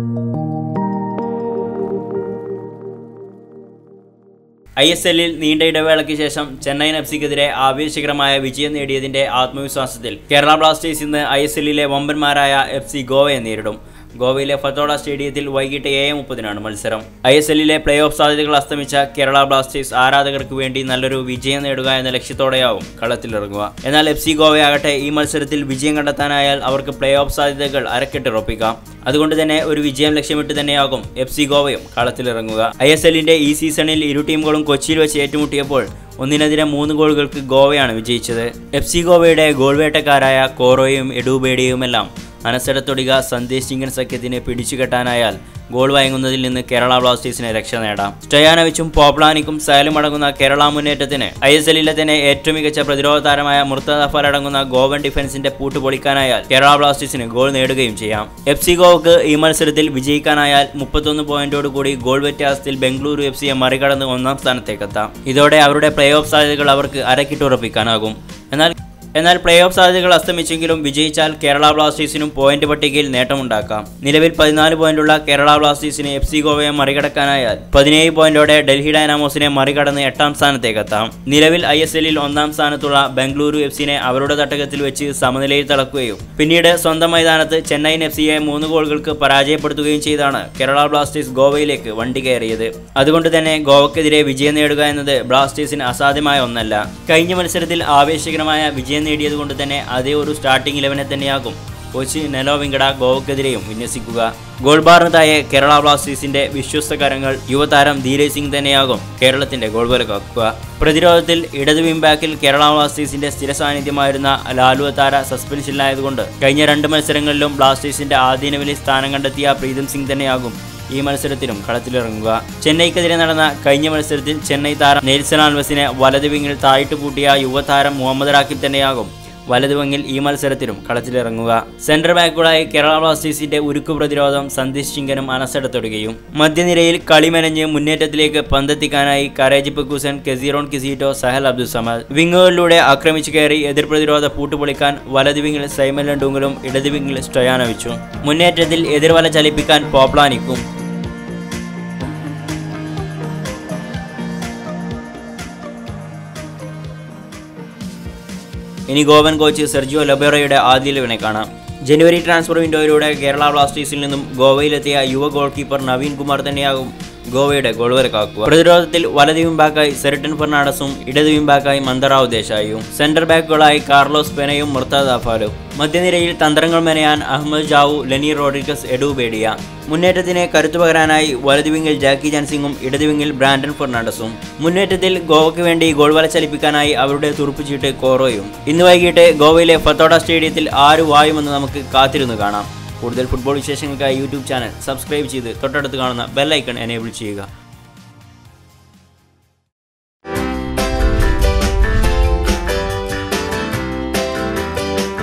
I S എല്ലിൽ നീണ്ട ഇടവേളയ്ക്ക് ശേഷം ചെന്നൈയിൻ എഫ് സിക്കെതിരെ ആവേശകരമായ വിജയം നേടിയതിന്റെ ആത്മവിശ്വാസത്തിൽ കേരള ബ്ലാസ്റ്റേഴ്സ് ഇന്ന് ഐ എസ് എല്ലിലെ വമ്പന്മാരായ എഫ് സി ഗോവയെ നേരിടും. ഗോവയിലെ ഫത്തോഡ സ്റ്റേഡിയത്തിൽ വൈകിട്ട് ഏഴ് മുപ്പതിനാണ് മത്സരം. ഐ എസ് എല്ലിലെ പ്ലേ ഓഫ് സാധ്യതകൾ അസ്തമിച്ച കേരള ബ്ലാസ്റ്റേഴ്സ് ആരാധകർക്ക് വേണ്ടി നല്ലൊരു വിജയം നേടുക എന്ന ലക്ഷ്യത്തോടെയാവും കളത്തിലിറങ്ങുക. എന്നാൽ എഫ് സി ഗോവയാകട്ടെ ഈ മത്സരത്തിൽ വിജയം കണ്ടെത്താനായാൽ അവർക്ക് പ്ലേ ഓഫ് സാധ്യതകൾ അരക്കെട്ടുറപ്പിക്കാം. അതുകൊണ്ട് തന്നെ ഒരു വിജയം ലക്ഷ്യമിട്ട് തന്നെയാകും എഫ് സി ഗോവയും കളത്തിലിറങ്ങുക. ഐ എസ് എല്ലിന്റെ ഈ സീസണിൽ ഇരു ടീമുകളും കൊച്ചിയിൽ വെച്ച് ഏറ്റുമുട്ടിയപ്പോൾ ഒന്നിനെതിരെ മൂന്ന് ഗോളുകൾക്ക് ഗോവയാണ് വിജയിച്ചത്. എഫ് സി ഗോവയുടെ ഗോൾവേട്ടക്കാരായ കോറോയും എഡുബേഡിയുമെല്ലാം അനസരത്തൊടിക സന്ദേശ് സിംഗൻ സഖ്യത്തിന് പിടിച്ചുകെട്ടാനായാൽ ഗോൾ വഴങ്ങുന്നതിൽ നിന്ന് കേരള ബ്ലാസ്റ്റേഴ്സിന് രക്ഷ നേടാം. സ്റ്റയാനവിച്ചും പോപ്ലാനിക്കും സയലും അടങ്ങുന്ന കേരള മുന്നേറ്റത്തിന് ഐ എസ് എല്ലിലെ തന്നെ ഏറ്റവും മികച്ച പ്രതിരോധ താരമായ മുർത്തദ ഫൽ അടങ്ങുന്ന ഗോവൻ ഡിഫൻസിന്റെ പൂട്ട് പൊളിക്കാനായാൽ കേരള ബ്ലാസ്റ്റേഴ്സിന് ഗോൾ നേടുകയും ചെയ്യാം. എഫ് സി ഗോവക്ക് ഈ മത്സരത്തിൽ വിജയിക്കാനായാൽ മുപ്പത്തൊന്ന് പോയിന്റോട് കൂടി ഗോൾ വ്യത്യാസത്തിൽ ബംഗളൂരു എഫ് സിയെ മറികടന്ന് ഒന്നാം സ്ഥാനത്തേക്കെത്താം. ഇതോടെ അവരുടെ പ്ലേ ഓഫ് സാധ്യതകൾ അവർക്ക് അരക്കിട്ടുറപ്പിക്കാനാകും എന്നാൽ എന്നാൽ പ്ലേ ഓഫ് സാധ്യതകൾ അസ്തമിച്ചെങ്കിലും വിജയിച്ചാൽ കേരള ബ്ലാസ്റ്റേഴ്സിനും പോയിന്റ് പട്ടികയിൽ നേട്ടമുണ്ടാക്കാം. നിലവിൽ പതിനാല് പോയിന്റുള്ള കേരള ബ്ലാസ്റ്റേഴ്സിന് എഫ് സി ഗോവയെ മറികടക്കാനായാൽ പതിനേഴ് പോയിന്റോടെ ഡൽഹി ഡൈനാമോസിനെ മറികടന്ന് എട്ടാം സ്ഥാനത്തേക്കെത്താം. നിലവിൽ ഐ എസ് എല്ലിൽ ഒന്നാം സ്ഥാനത്തുള്ള ബംഗളൂരു എഫ് സിനെ അവരുടെ തട്ടകത്തിൽ വെച്ച് സമനിലയിൽ തളക്കുകയും പിന്നീട് സ്വന്തം മൈതാനത്ത് ചെന്നൈയിൻ എഫ് സിയെ മൂന്ന് ഗോളുകൾക്ക് പരാജയപ്പെടുത്തുകയും ചെയ്താണ് കേരള ബ്ലാസ്റ്റേഴ്സ് ഗോവയിലേക്ക് വണ്ടി കയറിയത്. അതുകൊണ്ട് തന്നെ ഗോവക്കെതിരെ വിജയം നേടുക എന്നത് ബ്ലാസ്റ്റേഴ്സിന് അസാധ്യമായ ഒന്നല്ല. കഴിഞ്ഞ മത്സരത്തിൽ ആവേശകരമായ വിജയം നേടിയതുകൊണ്ട് തന്നെ അതേ ഒരു സ്റ്റാർട്ടിംഗ് ഇലവനെ തന്നെയാകും. കോച്ച് നെലോ വെങ്കട ഗോവക്കെതിരെയും വിന്യസിക്കുക. ഗോൾ ബാറിന് കേരള ബ്ലാസ്റ്റേഴ്സിന്റെ വിശ്വസ്ത കരങ്ങൾ യുവതാരം ധീരജ് സിംഗ് തന്നെയാകും കേരളത്തിന്റെ ഗോൾ വിലക്കാക്കുക പ്രതിരോധത്തിൽ ഇടത് വിംബാക്കിൽ കേരള ബ്ലാസ്റ്റേഴ്സിന്റെ സ്ഥിര സാന്നിധ്യമായിരുന്ന ലാലു താര സസ്പെൻഷനിലായതുകൊണ്ട് കഴിഞ്ഞ രണ്ട് മത്സരങ്ങളിലും ബ്ലാസ്റ്റേഴ്സിന്റെ നിലവിൽ സ്ഥാനം കണ്ടെത്തിയ പ്രീതം സിംഗ് തന്നെയാകും. ഈ മത്സരത്തിലും കളത്തിലിറങ്ങുക. ചെന്നൈക്കെതിരെ നടന്ന കഴിഞ്ഞ മത്സരത്തിൽ ചെന്നൈ താരം നെൽസൺ ആൽവസിനെ വലത് വിങ്ങിൽ താഴിട്ട് പൂട്ടിയ യുവതാരം മുഹമ്മദ് റാക്കിബ് തന്നെയാകും വലത് വിങ്ങിൽ ഈ മത്സരത്തിലും കളത്തിലിറങ്ങുക. സെന്റർ ബാക്കുകളായി കേരള ബ്ലാസ്റ്റേഴ്സിന്റെ ഉരുക്കു പ്രതിരോധം സന്ദീഷ് ചിങ്കനും അനസെടുത്തൊടുകയും മധ്യനിരയിൽ കളിമെനഞ്ഞ് മുന്നേറ്റത്തിലേക്ക് പന്തെത്തിക്കാനായി കരേജ് പെക്കൂസൻ കെസീറോൺ കിസീറ്റോ സഹൽ അബ്ദുൽ സമദ്. വിങ്ങുകളിലൂടെ ആക്രമിച്ചു കയറി എതിർ പ്രതിരോധ പൂട്ടുപൊളിക്കാൻ വലത് വിങ്ങിൽ സൈമൻ ലണ്ടൂങ്കലും ഇടത് വിങ്ങിൽ സ്റ്റൊയാനോവിച്ചും. മുന്നേറ്റത്തിൽ എതിർവല ചലിപ്പിക്കാൻ പോപ്ലാനിക്കും. ഇനി ഗോവൻ കോച്ച് സെർജിയോ ലബേറയുടെ ലവിനെ കാണാം. ജനുവരി ട്രാൻസ്ഫർ വിൻഡോയിലൂടെ കേരള ബ്ലാസ്റ്റേഴ്സിൽ നിന്നും ഗോവയിലെത്തിയ യുവ ഗോൾ കീപ്പർ നവീൻ കുമാർ തന്നെയാകും ഗോവയുടെ ഗോൾ വരക്കാക്കുക പ്രതിരോധത്തിൽ വലത് വിംബാക്കായി സെറിട്ടൻ ഫെർണാണ്ടസും ഇടത് വിംബാക്കായി മന്ദറാവ് ദേശായിയും സെന്റർ ബാക്കുകളായി കാർലോസ് പെനയും മുർത്താദ് അഫാലും മധ്യനിരയിൽ തന്ത്രങ്ങൾ മെനയാൻ Ahmed Jahouh Lenny Rodrigues Edu Bedia മുന്നേറ്റത്തിന് കരുത്തു പകരാനായി വലത് വിങ്ങിൽ ജാക്കി ജാൻസിംഗും ഇടത് വിങ്ങിൽ ബ്രാൻഡൻ ഫെർണാണ്ടസും. മുന്നേറ്റത്തിൽ ഗോവയ്ക്ക് വേണ്ടി ഗോൾ വല ചലിപ്പിക്കാനായി അവരുടെ തുറുപ്പുചീട്ട് കോറോയും. ഇന്ന് വൈകിട്ട് ഗോവയിലെ ഫത്തോഡ സ്റ്റേഡിയത്തിൽ ആര് വായുമെന്ന് നമുക്ക് കാത്തിരുന്നു കാണാം. കൂടുതൽ ഫുട്ബോൾ വിശേഷങ്ങൾക്കായി യൂട്യൂബ് ചാനൽ സബ്സ്ക്രൈബ് ചെയ്ത് തൊട്ടടുത്ത് കാണുന്ന ബെല്ലൈക്കൺ എനേബിൾ ചെയ്യുക.